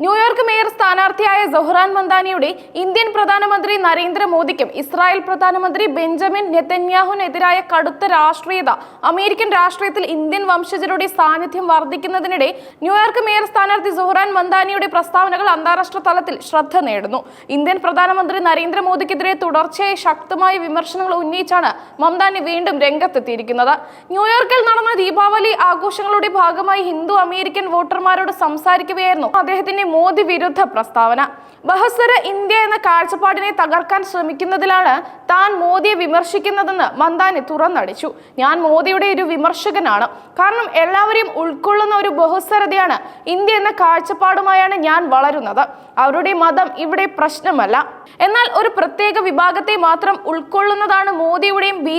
New York mayor സ്ഥാനാർത്ഥിയായ സൊഹ്റാൻ മന്ദാനിയുടെ Indian പ്രധാനമന്ത്രി നരേന്ദ്രമോദിക്കും ഇസ്രായേൽ പ്രധാനമന്ത്രി ബെഞ്ചമിൻ നെതന്യാഹുവിനെതിരായ കടുത്ത രാഷ്ട്രീയത അമേരിക്കൻ രാഷ്ട്രീയത്തിൽ ഇന്ത്യൻ വംശജരുടെ സാന്നിധ്യം വർദ്ധിക്കുന്നതിനിടെ ന്യൂയോർക്ക് മേയർ സ്ഥാനാർത്ഥി സൊഹ്റാൻ മന്ദാനിയുടെ പ്രസ്താവനകൾ അന്താരാഷ്ട്ര തലത്തിൽ ശ്രദ്ധ നേടുന്നു. ഇന്ത്യൻ പ്രധാനമന്ത്രി നരേന്ദ്രമോദിക്കെതിരെ തുടർച്ചയായി ശക്തമായ വിമർശനങ്ങൾ ഉന്നയിച്ചാണ് മംദാനി വീണ്ടും രംഗത്തെത്തിയിരിക്കുന്നത്. ന്യൂയോർക്കിൽ നടന്ന ദീപാവലി ആഘോഷങ്ങളുടെ ഭാഗമായി ഹിന്ദു അമേരിക്കൻ വോട്ടർമാരോട് സംസാരിക്കുകയായിരുന്നു അദ്ദേഹത്തിന്റെ മോദി വിരുദ്ധ പ്രസ്താവന. ബഹസ്വര ഇന്ത്യ എന്ന കാഴ്ചപ്പാടിനെ തകർക്കാൻ ശ്രമിക്കുന്നതിലാണ് താൻ മോദിയെ വിമർശിക്കുന്നതെന്ന് മന്ദാനി തുറന്നടിച്ചു. ഞാൻ മോദിയുടെ ഒരു വിമർശകനാണ്. കാരണം എല്ലാവരെയും ഉൾക്കൊള്ളുന്ന ഒരു ബഹുസ്വരതയാണ് ഇന്ത്യ എന്ന കാഴ്ചപ്പാടുമായാണ് ഞാൻ വളരുന്നത്. അവരുടെ മതം ഇവിടെ പ്രശ്നമല്ല. എന്നാൽ ഒരു പ്രത്യേക വിഭാഗത്തെ മാത്രം ഉൾക്കൊള്ളുന്നതാണ് മോദിയുടെയും ബി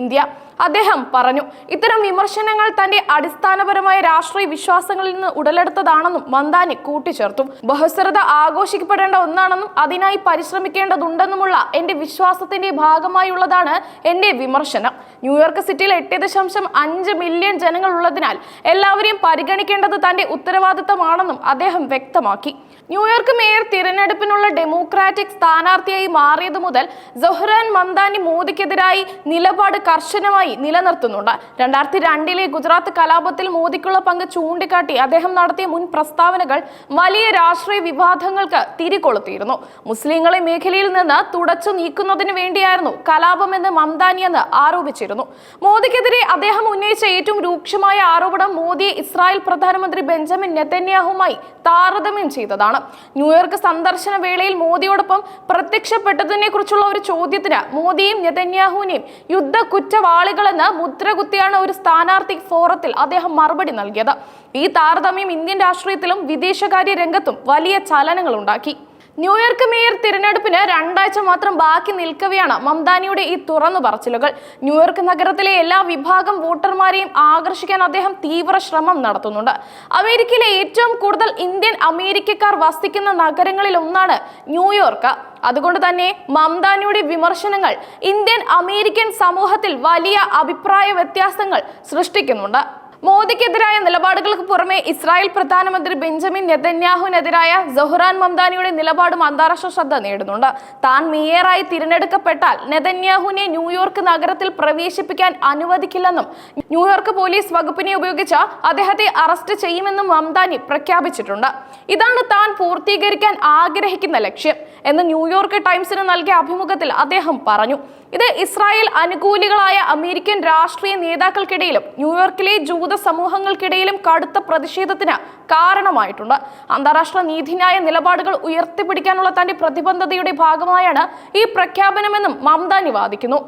ഇന്ത്യ. അദ്ദേഹം പറഞ്ഞു ഇത്തരം വിമർശനങ്ങൾ തന്റെ അടിസ്ഥാനപരമായ രാഷ്ട്രീയ വിശ്വാസങ്ങളിൽ നിന്ന് ഉടലെടുത്തതാണെന്നും മന്ദാനി കൂട്ടിച്ചേർത്തു. ബഹുസ്വരത ആഘോഷിക്കപ്പെടേണ്ട ഒന്നാണെന്നും അതിനായി പരിശ്രമിക്കേണ്ടതുണ്ടെന്നുമുള്ള എന്റെ വിശ്വാസത്തിന്റെ ഭാഗമായുള്ളതാണ് എന്റെ വിമർശനം. ന്യൂയോർക്ക് സിറ്റിയിൽ എട്ട് ദശാംശം അഞ്ച് മില്യൺ ജനങ്ങൾ ഉള്ളതിനാൽ എല്ലാവരെയും പരിഗണിക്കേണ്ടത് തന്റെ ഉത്തരവാദിത്തമാണെന്നും അദ്ദേഹം വ്യക്തമാക്കി. ന്യൂയോർക്ക് മേയർ തിരഞ്ഞെടുപ്പിനുള്ള ഡെമോക്രാറ്റിക് സ്ഥാനാർത്ഥിയായി മാറിയത് മുതൽ ജൊഹ്റാൻ മന്ദാനി മോദിക്കെതിരായി നിലപാട് കർശനമായി നിലനിർത്തുന്നുണ്ട്. രണ്ടായിരത്തി രണ്ടിലെ ഗുജറാത്ത് കലാപത്തിൽ മോദിക്കുള്ള പങ്ക് ചൂണ്ടിക്കാട്ടി അദ്ദേഹം നടത്തിയ മുൻ പ്രസ്താവനകൾ വലിയ രാഷ്ട്രീയ വിവാദങ്ങൾക്ക് തിരികൊളുത്തിയിരുന്നു. മുസ്ലിങ്ങളെ മേഖലയിൽ നിന്ന് തുടച്ചു നീക്കുന്നതിന് വേണ്ടിയായിരുന്നു കലാപമെന്ന് മംദാനി എന്ന് ആരോപിച്ചിരുന്നു. മോദിക്കെതിരെ അദ്ദേഹം ഉന്നയിച്ച ഏറ്റവും രൂക്ഷമായ ആരോപണം മോദിയെ ഇസ്രായേൽ പ്രധാനമന്ത്രി ബെഞ്ചമിൻ നെതന്യാഹുമായി താരതമ്യം ചെയ്തതാണ്. ന്യൂയോർക്ക് സന്ദർശന വേളയിൽ മോദിയോടൊപ്പം പ്രത്യക്ഷപ്പെട്ടതിനെ കുറിച്ചുള്ള ഒരു ചോദ്യത്തിന് മോദിയും നെതന്യാഹുവിനെയും യുദ്ധ കുറ്റവാളികളെന്ന് മുദ്രകുത്തിയാണ് ഒരു സ്ഥാനാർത്ഥി ഫോറത്തിൽ അദ്ദേഹം മറുപടി നൽകിയത്. ഈ താരതമ്യം ഇന്ത്യൻ രാഷ്ട്രീയത്തിലും വിദേശകാര്യ രംഗത്തും വലിയ ചലനങ്ങൾ ഉണ്ടാക്കി. ന്യൂയോർക്ക് മേയർ തിരഞ്ഞെടുപ്പിന് രണ്ടാഴ്ച മാത്രം ബാക്കി നിൽക്കവെയാണ് മംദാനിയുടെ ഈ തുറന്നു പറച്ചിലുകൾ. ന്യൂയോർക്ക് നഗരത്തിലെ എല്ലാ വിഭാഗം വോട്ടർമാരെയും ആകർഷിക്കാൻ അദ്ദേഹം തീവ്ര ശ്രമം നടത്തുന്നുണ്ട്. അമേരിക്കയിലെ ഏറ്റവും കൂടുതൽ ഇന്ത്യൻ അമേരിക്കക്കാർ വസിക്കുന്ന നഗരങ്ങളിൽ ഒന്നാണ് ന്യൂയോർക്ക് അതുകൊണ്ട് തന്നെ മംദാനിയുടെ വിമർശനങ്ങൾ ഇന്ത്യൻ അമേരിക്കൻ സമൂഹത്തിൽ വലിയ അഭിപ്രായ വ്യത്യാസങ്ങൾ സൃഷ്ടിക്കുന്നുണ്ട്. മോദിക്കെതിരായ നിലപാടുകൾക്ക് പുറമെ ഇസ്രായേൽ പ്രധാനമന്ത്രി ബെഞ്ചമിൻ നെതന്യാഹുവിനെതിരായ സൊഹ്റാൻ മംദാനിയുടെ നിലപാടും അന്താരാഷ്ട്ര ശ്രദ്ധ നേടുന്നുണ്ട്. താൻ മേയറായി തിരഞ്ഞെടുക്കപ്പെട്ടാൽ നെതന്യാഹുവിനെ ന്യൂയോർക്ക് നഗരത്തിൽ പ്രവേശിപ്പിക്കാൻ അനുവദിക്കില്ലെന്നും ന്യൂയോർക്ക് പോലീസ് വകുപ്പിനെ ഉപയോഗിച്ച് അദ്ദേഹത്തെ അറസ്റ്റ് ചെയ്യുമെന്നും മംദാനി പ്രഖ്യാപിച്ചിട്ടുണ്ട്. ഇതാണ് താൻ പൂർത്തീകരിക്കാൻ ആഗ്രഹിക്കുന്ന ലക്ഷ്യം എന്ന് ന്യൂയോർക്ക് ടൈംസിന് നൽകിയ അഭിമുഖത്തിൽ അദ്ദേഹം പറഞ്ഞു. ഇത് ഇസ്രായേൽ അനുകൂലികളായ അമേരിക്കൻ രാഷ്ട്രീയ നേതാക്കൾക്കിടയിലും ന്യൂയോർക്കിലെ ജൂത സമൂഹങ്ങൾക്കിടയിലും കടുത്ത പ്രതിഷേധത്തിന് കാരണമായിട്ടുണ്ട്. അന്താരാഷ്ട്ര നീതിന്യായ നിലപാടുകൾ ഉയർത്തിപ്പിടിക്കാനുള്ള തന്റെ പ്രതിബദ്ധതയുടെ ഭാഗമായാണ് ഈ പ്രഖ്യാപനമെന്നും മംദാനി വാദിക്കുന്നു.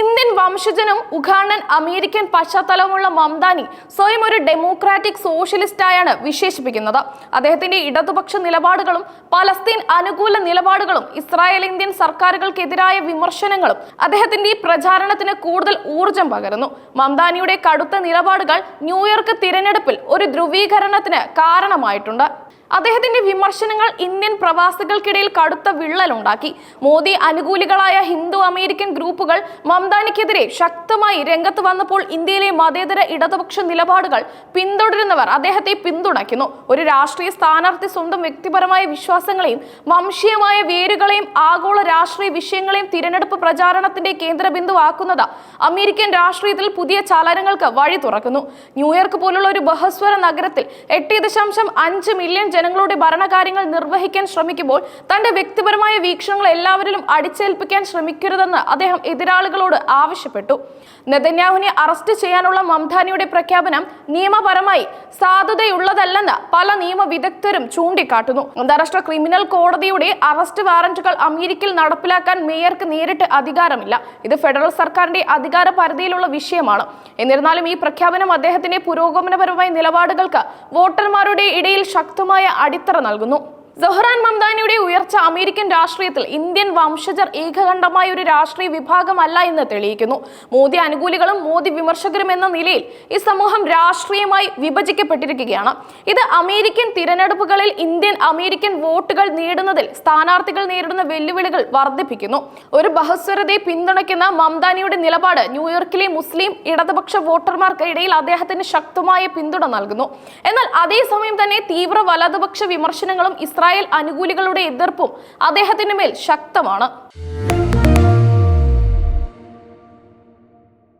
ഇന്ത്യൻ വംശജനും ഉഗാണ്ടൻ അമേരിക്കൻ പശ്ചാത്തലമുള്ള മംദാനി സ്വയം ഒരു ഡെമോക്രാറ്റിക് സോഷ്യലിസ്റ്റായാണ് വിശേഷിപ്പിക്കുന്നത്. അദ്ദേഹത്തിന്റെ ഇടതുപക്ഷ നിലപാടുകളും പലസ്തീൻ അനുകൂല നിലപാടുകളും ഇസ്രായേൽ ഇന്ത്യൻ സർക്കാരുകൾക്കെതിരായ വിമർശനങ്ങളും അദ്ദേഹത്തിന്റെ പ്രചാരണത്തിന് കൂടുതൽ ഊർജം പകരുന്നു. മംദാനിയുടെ കടുത്ത നിലപാടുകൾ ന്യൂയോർക്ക് തിരഞ്ഞെടുപ്പിൽ ഒരു ധ്രുവീകരണത്തിന് കാരണമായിട്ടുണ്ട്. അദ്ദേഹത്തിന്റെ വിമർശനങ്ങൾ ഇന്ത്യൻ പ്രവാസികൾക്കിടയിൽ കടുത്ത വിള്ളലുണ്ടാക്കി. മോദി അനുകൂലികളായ ഹിന്ദു അമേരിക്കൻ ഗ്രൂപ്പുകൾ മംദാനിക്കെതിരെ ശക്തമായി രംഗത്ത് വന്നപ്പോൾ ഇന്ത്യയിലെ മതേതര ഇടതുപക്ഷ നിലപാടുകൾ പിന്തുടരുന്നവർ അദ്ദേഹത്തെ പിന്തുണയ്ക്കുന്നു. ഒരു രാഷ്ട്രീയ സ്ഥാനാർത്ഥി സ്വന്തം വ്യക്തിപരമായ വിശ്വാസങ്ങളെയും വംശീയമായ വേരുകളെയും ആഗോള രാഷ്ട്രീയ വിഷയങ്ങളെയും തിരഞ്ഞെടുപ്പ് പ്രചാരണത്തിന്റെ കേന്ദ്ര ബിന്ദുവാക്കുന്നത് അമേരിക്കൻ രാഷ്ട്രീയത്തിൽ പുതിയ ചലനങ്ങൾക്ക് വഴി തുറക്കുന്നു ന്യൂയോർക്ക് പോലുള്ള ഒരു ബഹസ്വര നഗരത്തിൽ എട്ട് ദശാംശം അഞ്ച് മില്യൺ ജനങ്ങളുടെ ഭരണകാര്യങ്ങൾ നിർവഹിക്കാൻ ശ്രമിക്കുമ്പോൾ തന്റെ വ്യക്തിപരമായ വീക്ഷണങ്ങൾ എല്ലാവരിലും അടിച്ചേൽപ്പിക്കാൻ ശ്രമിക്കരുതെന്ന് അദ്ദേഹം എതിരാളികളോട് ആവശ്യപ്പെട്ടു. നെതന്യാഹുവിനെ അറസ്റ്റ് ചെയ്യാനുള്ള മംധാനിയുടെ പ്രഖ്യാപനം നിയമപരമായി സാധുതയുള്ളതല്ലെന്ന് പല നിയമ വിദഗ്ധരും ചൂണ്ടിക്കാട്ടുന്നു. അന്താരാഷ്ട്ര ക്രിമിനൽ കോടതിയുടെ അറസ്റ്റ് വാറന്റുകൾ അമേരിക്കയിൽ നടപ്പിലാക്കാൻ മേയർക്ക് നേരിട്ട് അധികാരമില്ല. ഇത് ഫെഡറൽ സർക്കാരിന്റെ അധികാര പരിധിയിലുള്ള വിഷയമാണ്. എന്നിരുന്നാലും ഈ പ്രഖ്യാപനം അദ്ദേഹത്തിന്റെ പുരോഗമനപരമായ നിലപാടുകൾക്ക് വോട്ടർമാരുടെ ഇടയിൽ ശക്തമായ അടിത്തറ നൽകുന്നു സൊഹ്റാൻ മംദാനിയുടെ ഉയർച്ച അമേരിക്കൻ രാഷ്ട്രീയത്തിൽ ഇന്ത്യൻ വംശജർ ഏകകണ്ഠമായ ഒരു രാഷ്ട്രീയ വിഭാഗമല്ല എന്ന് തെളിയിക്കുന്നു. മോദി അനുകൂലികളും മോദി വിമർശകരും എന്ന നിലയിൽ ഈ സമൂഹം രാഷ്ട്രീയമായി വിഭജിക്കപ്പെട്ടിരിക്കുകയാണ്. ഇത് അമേരിക്കൻ തിരഞ്ഞെടുപ്പുകളിൽ ഇന്ത്യൻ അമേരിക്കൻ വോട്ടുകൾ നേടുന്നതിൽ സ്ഥാനാർത്ഥികൾ നേരിടുന്ന വെല്ലുവിളികൾ വർദ്ധിപ്പിക്കുന്നു. ഒരു ബഹസ്വരതയെ പിന്തുണയ്ക്കുന്ന മംദാനിയുടെ നിലപാട് ന്യൂയോർക്കിലെ മുസ്ലിം ഇടതുപക്ഷ വോട്ടർമാർക്കിടയിൽ അദ്ദേഹത്തിന് ശക്തമായ പിന്തുണ നൽകുന്നു. എന്നാൽ അതേസമയം തന്നെ തീവ്ര വലതുപക്ഷ വിമർശനങ്ങളും ഇസ്രായേൽ അനുകൂലികളുടെ എതിർപ്പും അദ്ദേഹത്തിന് മേൽ ശക്തമാണ്.